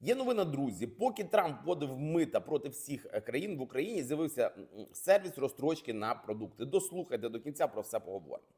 Є новина, друзі. Поки Трамп вводив мита проти всіх е, країн в Україні, з'явився сервіс розстрочки на продукти. Дослухайте до кінця про все поговоримо.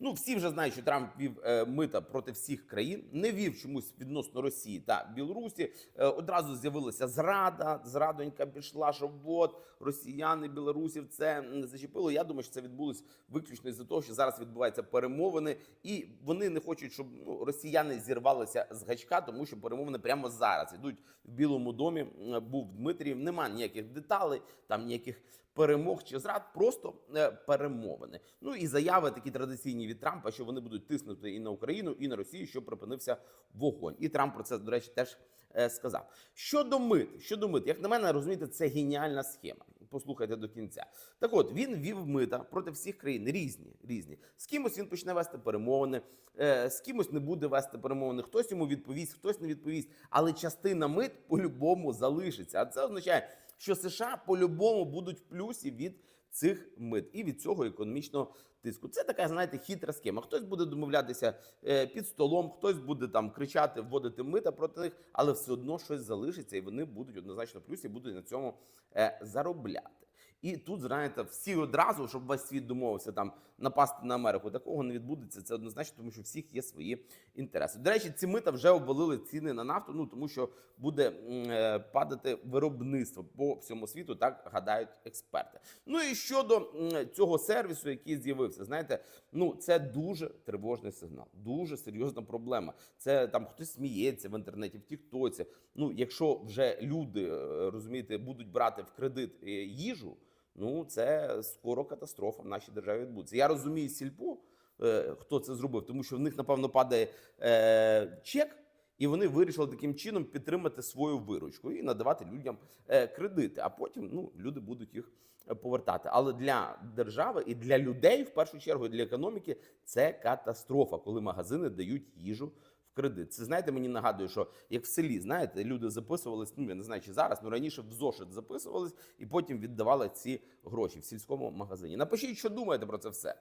Ну, всі вже знають, що Трамп вів е, мита проти всіх країн, не вів чомусь відносно Росії та Білорусі. Е, одразу з'явилася зрада. Зрадонька пішла, що от росіяни, білорусів це не зачепило. Я думаю, що це відбулось виключно із-за того, що зараз відбуваються перемовини, і вони не хочуть, щоб ну, росіяни зірвалися з гачка, тому що перемовини прямо зараз ідуть в Білому домі. Був Дмитрієв. Нема ніяких деталей, там ніяких перемог чи зрад, просто е, перемовини. Ну і заяви такі традиційні від Трампа, що вони будуть тиснути і на Україну, і на Росію, щоб припинився вогонь. І Трамп про це, до речі, теж е, сказав. Щодо мит, щодо мит, як на мене, розумієте, це геніальна схема. Послухайте до кінця. Так от він вів мита проти всіх країн різні. різні. З кимось він почне вести перемовини, е, з кимось не буде вести перемовини. Хтось йому відповість, хтось не відповість. Але частина мит по-любому залишиться. А це означає, що США по-любому будуть в плюсі від цих мит і від цього економічного тиску. Це така, знаєте, хитра схема. Хтось буде домовлятися е, під столом, хтось буде там кричати, вводити мита проти них, але все одно щось залишиться, і вони будуть однозначно в плюсі, будуть на цьому е, заробляти. І тут, знаєте, всі одразу, щоб весь світ домовився там напасти на Америку. Такого не відбудеться. Це однозначно, тому що всіх є свої інтереси. До речі, ці мита вже обвалили ціни на нафту. Ну тому що буде е, падати виробництво по всьому світу, так гадають експерти. Ну і щодо м, цього сервісу, який з'явився, знаєте, ну це дуже тривожний сигнал, дуже серйозна проблема. Це там хтось сміється в інтернеті, в Тіктоці. Ну, якщо вже люди е, розумієте, будуть брати в кредит е, їжу. Ну, це скоро катастрофа в нашій державі відбудеться. Я розумію сільпо, е, хто це зробив, тому що в них, напевно, падає е, чек, і вони вирішили таким чином підтримати свою виручку і надавати людям е, кредити. А потім ну, люди будуть їх повертати. Але для держави і для людей, в першу чергу, і для економіки, це катастрофа, коли магазини дають їжу. Кредит. Це знаєте, мені нагадує, що як в селі, знаєте, люди записувались, ну я не знаю, чи зараз, ну раніше в зошит записувались і потім віддавали ці гроші в сільському магазині. Напишіть, що думаєте про це все.